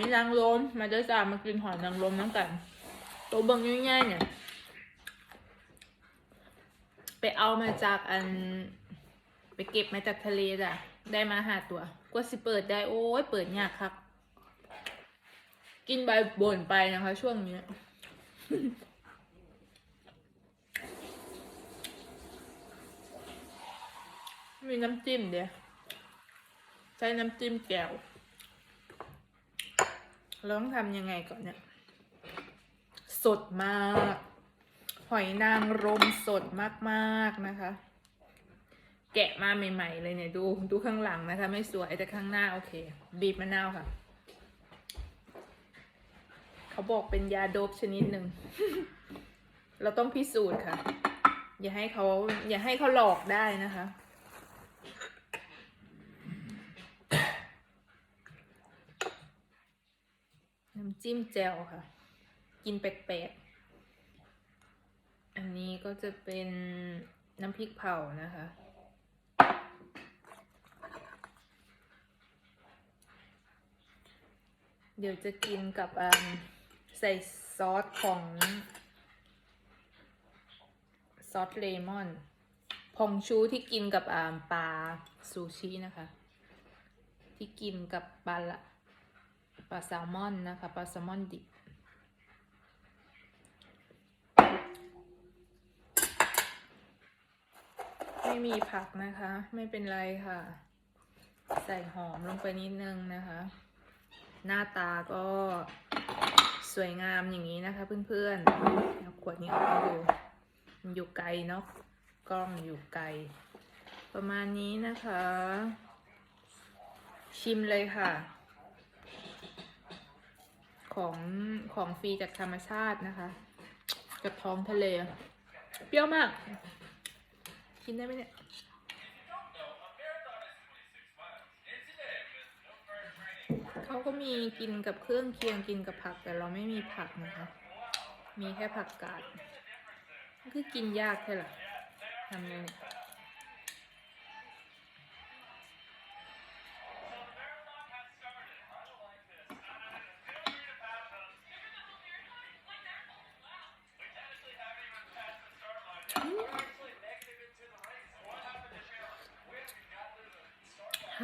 อยนางรมมาเด้อจ้ามากินหอยนางรมน้ำกันตัวเบิ่งง่ายๆเนี่ยไปเอามาจากอัน ไปเก็บมาจากทะเลจ้ะได้มาหาตัวกว่าสิเปิดได้โอ้ยเปิดยากครับ กินใบบ่นไปนะคะ ช่วงนี้มีน้ำจิ้มเดียวใช้น้ำจิ้มแก้ว เราต้องทำยังไงก่อนเนี่ย สดมาก หอยนางรมสดมากๆนะคะ แกะมาใหม่ ๆ เลยเนี่ย ดูดูข้างหลังนะคะ ไม่สวยแต่ข้างหน้าโอเค บีบมะนาวค่ะ เขาบอกเป็นยาโดบชนิดหนึ่ง เราต้องพิสูจน์ค่ะ อย่าให้เขาอย่าให้เขาหลอกได้นะคะ จิ้มแจ่วค่ะ กินแปลกๆ อันนี้ก็จะเป็นน้ำพริกเผานะคะ เดี๋ยวจะกินกับใส่ซอสของซอสเลมอนพองชูที่กินกับปลาซูชินะคะ ที่กินกับปลาละ ปลาแซลมอนนะคะปลาแซลมอนดิบไม่มีผักนะคะ ไม่เป็นไรค่ะ ใส่หอมลงไปนิดนึงนะคะ หน้าตาก็สวยงามอย่างนี้นะคะเพื่อนๆเอาขวดนี้ออกมาดูมันอยู่ไกลเนาะกล้องอยู่ไกล ประมาณนี้นะคะ ชิมเลยค่ะ ของของฟรีจากธรรมชาตินะคะจากท้องทะเล เปรี้ยวมาก กินได้ไหมเนี่ยเขาก็มีกินกับเครื่องเคียงกินกับผัก แต่เราไม่มีผักนะคะ มีแค่ผักกาด คือกินยากใช่หรอทำไงเนี่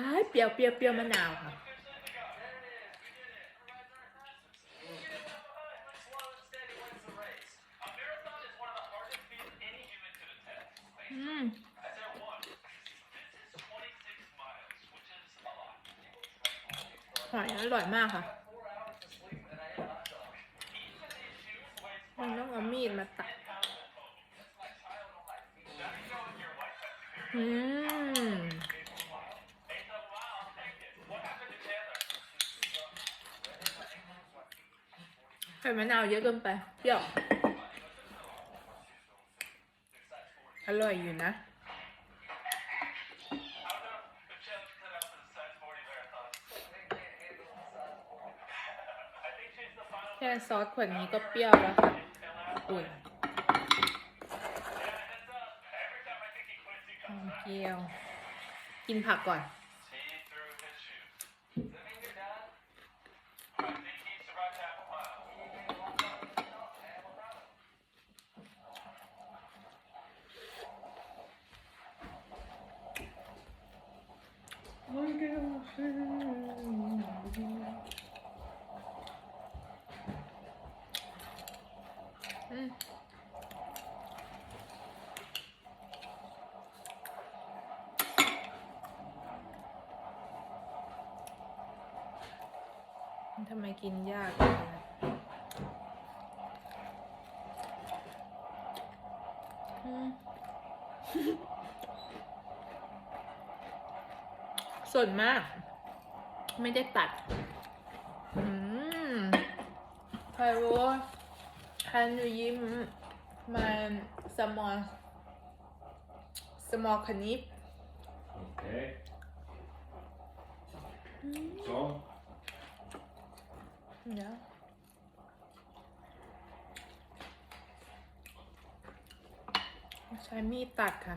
ายเปรี้ยวเปรี้ยวเปรี้ยวมะนาวค่ะอืมหอยอร่อยมากค่ะ มันต้องเอามีดมาตัด อืม ส่มะนาวเยอะเกินไปเปรี้ยวอร่อยอยู่นะ แค่ซอสขวดนี้ก็เปรี้ยวแล้วค่ะอุ้ยหอมเจียว กินผักก่อน ทำไมกินยากจังเลยอืม ส่วนมาก ไม่ได้ตัดอืมใครรู้ว่า Can you give my small small knip? Okay. So, Ja. ใช้มีดตัดค่ะ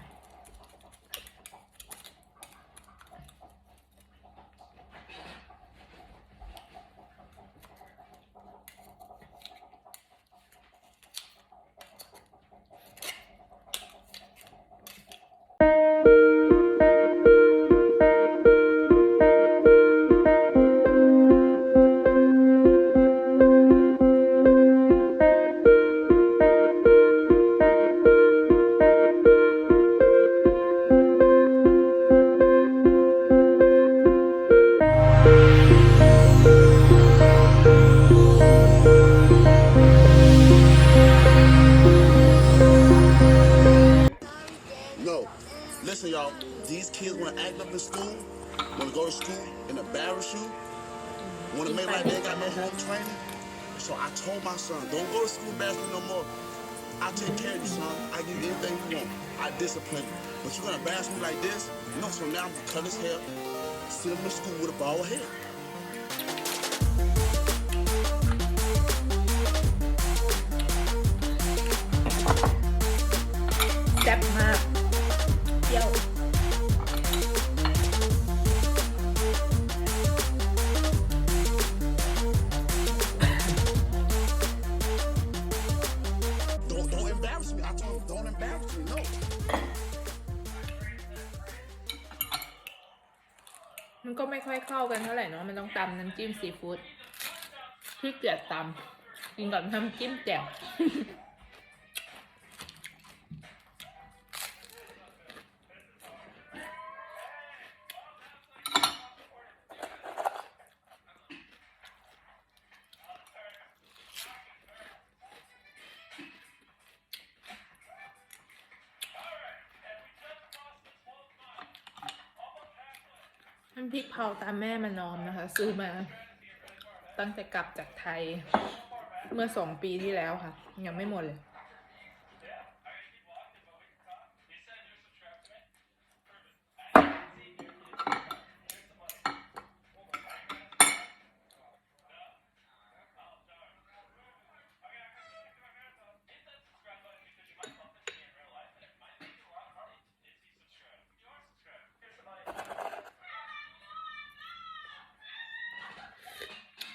told my son, don't go to school embarrassing no more. I'll take care of you, son. I give you anything you want. I discipline you. But you're gonna embarrass me like this? No, so now I'm gonna cut his hair, send him to school with a bald head. มันก็ไม่ค่อยเข้ากันเท่าไหร่เนาะมันต้องตำน้ำจิ้มซีฟู้ดที่เกียจตำกินกับน้ำจิ้มแจ่ว ราตามแม่มานอมนะคะ ซื้อมาตั้งแต่กลับจากไทยเมื่อสองปีที่แล้วค่ะ ยังไม่หมดเลย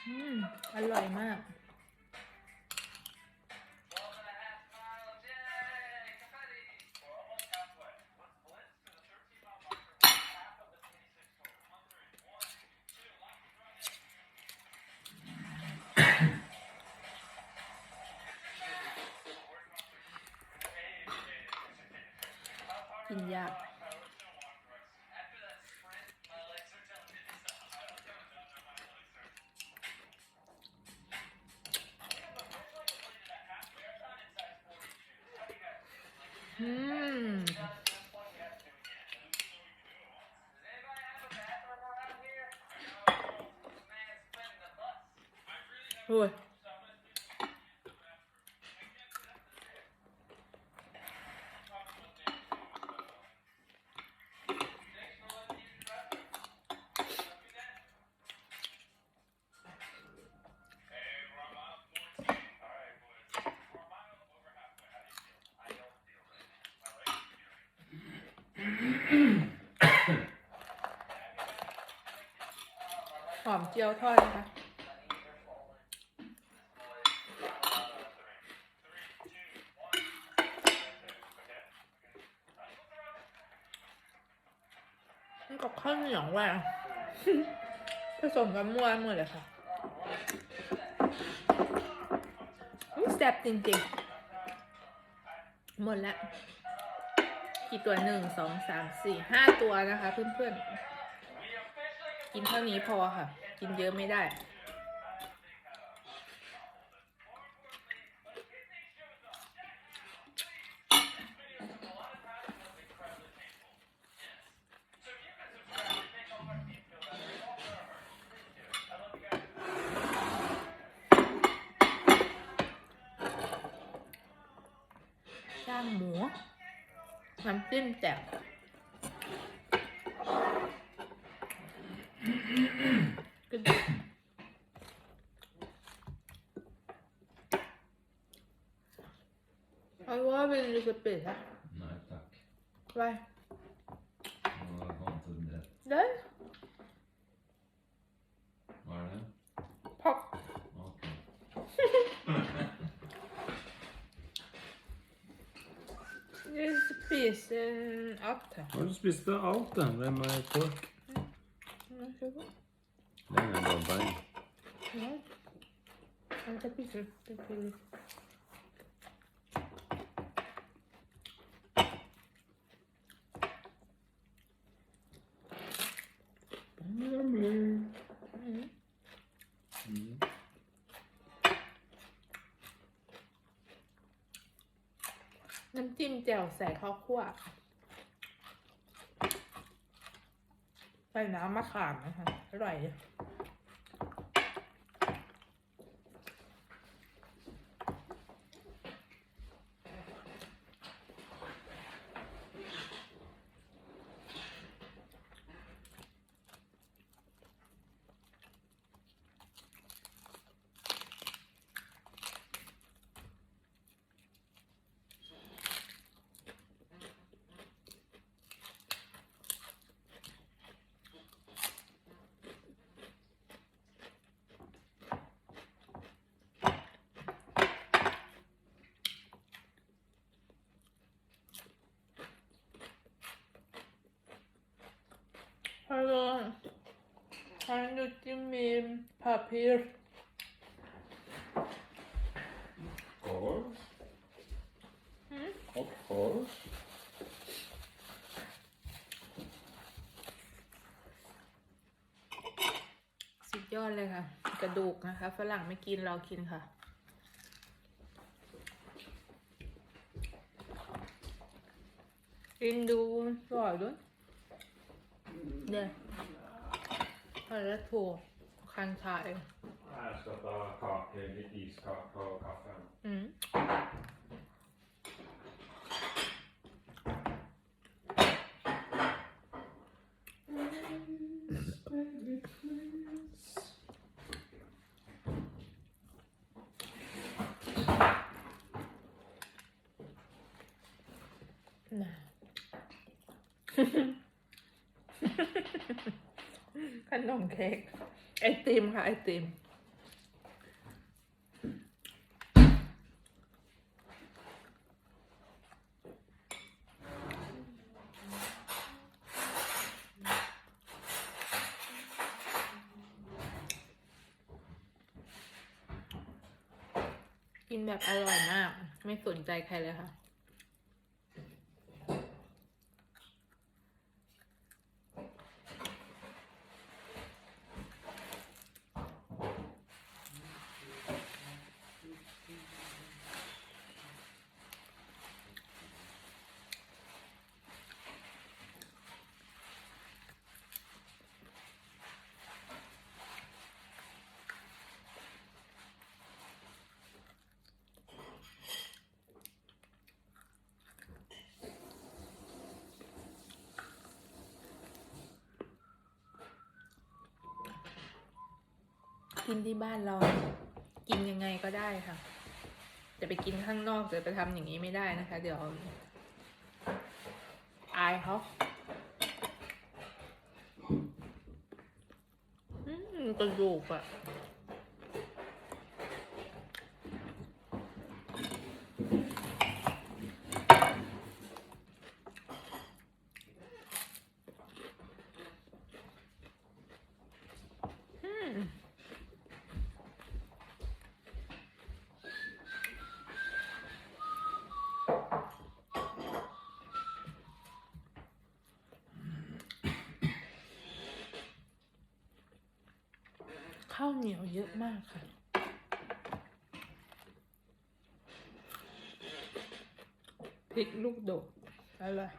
อืม อร่อยมาก โอ้ย หอมเจียวทอดนะคะนี่กับข้าวเหนียวว่ะผสมกันมั่วหมดเลยค่ะแซ่บจริงๆ หมดแล้ว กี่ตัวหนึ่งสองสามสี่ห้าตัวนะคะ เพื่อนๆ กินเท่านี้พอค่ะ กินเยอะไม่ได้ cose appena? No, attacchi. Vai. Non ho conto di te. Dai. Guarda. Pop. Ok. Jeg spiser alt her. Har du spist av alt, da? Hvem er kork? Det er en bambein. Ja. Jeg spiser det. จ่วใส่ข้าวคั่ว ใส่น้ำมะขามนะคะ อร่อย ดีฮัลโหล Kan du ge mig papper? course. Mm. Of course. สุดยอดเลยค่ะ กระดูกนะคะ ฝรั่งไม่กินเรากินค่ะ กินดูอร่อยด้วย เนี่ยพอแล้วถั่วคันชาย Jag ska ta kaka, lite iskaka och kaffe. อืม น่ะ ขนมเค้กไอติมค่ะ ไอติม กินแบบอร่อยมาก ไม่สนใจใครเลยค่ะ กินที่บ้านเรา กินยังไงก็ได้ค่ะ จะไปกินข้างนอกจะไปทำอย่างนี้ไม่ได้นะคะ เดี๋ยว อายเขาอืมกระดูกอะอืม ข้าวเหนียวเยอะมากค่ะ พริกลูกโดดอร่อย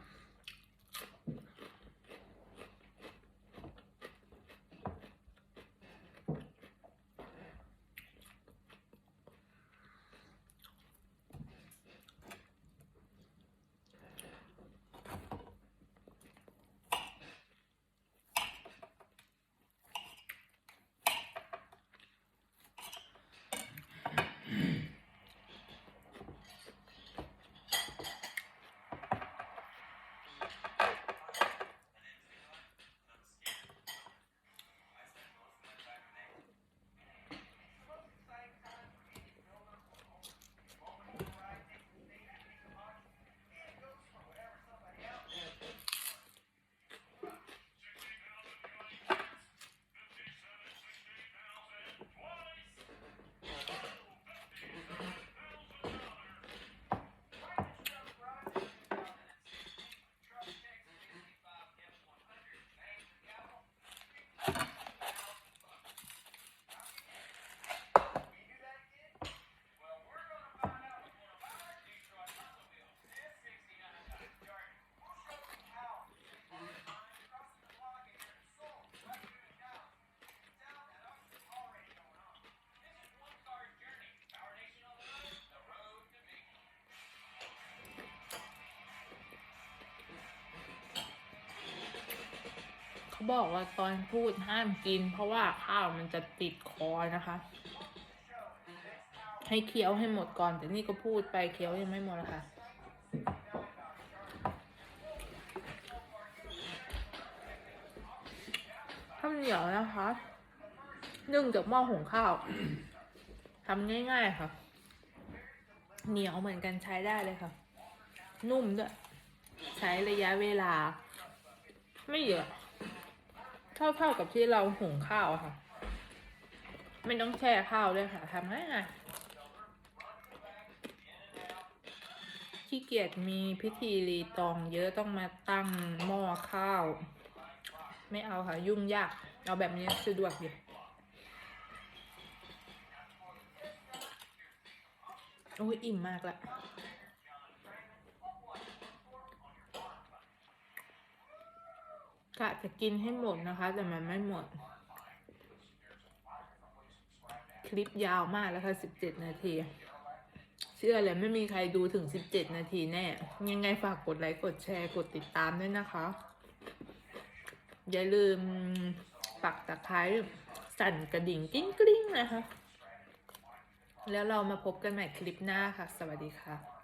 บอกว่าตอนพูดห้ามกิน เพราะว่าข้าวมันจะติดคอนะคะ ให้เคี้ยวให้หมดก่อน แต่นี่ก็พูดไปเคี้ยวยังไม่หมดนะคะข้าวเหนียวนะคะนึ่งจากหม้อหุงข้าวทำง่ายๆค่ะ เหนียวเหมือนกันใช้ได้เลยค่ะ นุ่มด้วย ใช้ระยะเวลา ไม่เยอะ เท่าเท่าๆกับที่เราหุงข้าวค่ะ ไม่ต้องแช่ข้าวด้วยค่ะทำง่ายๆขี้เกียจมีพิธีรีตองเยอะต้องมาตั้งหม้อข้าว ไม่เอาค่ะ ยุ่งยาก เอาแบบนี้สะดวกดีโอ้ยอิ่มมากละ กะจะกินให้หมดนะคะ แต่มันไม่หมด คลิปยาวมากแล้วค่ะสิบเจ็ดนาที เชื่อเลยไม่มีใครดูถึงสิบเจ็ดนาทีแน่ ยังไงฝากกดไลค์กดแชร์กดติดตามด้วยนะคะ อย่าลืมปักตะไคร้สั่นกระดิ่งกิ้งกริ้งนะคะ แล้วเรามาพบกันใหม่คลิปหน้าค่ะ สวัสดีค่ะ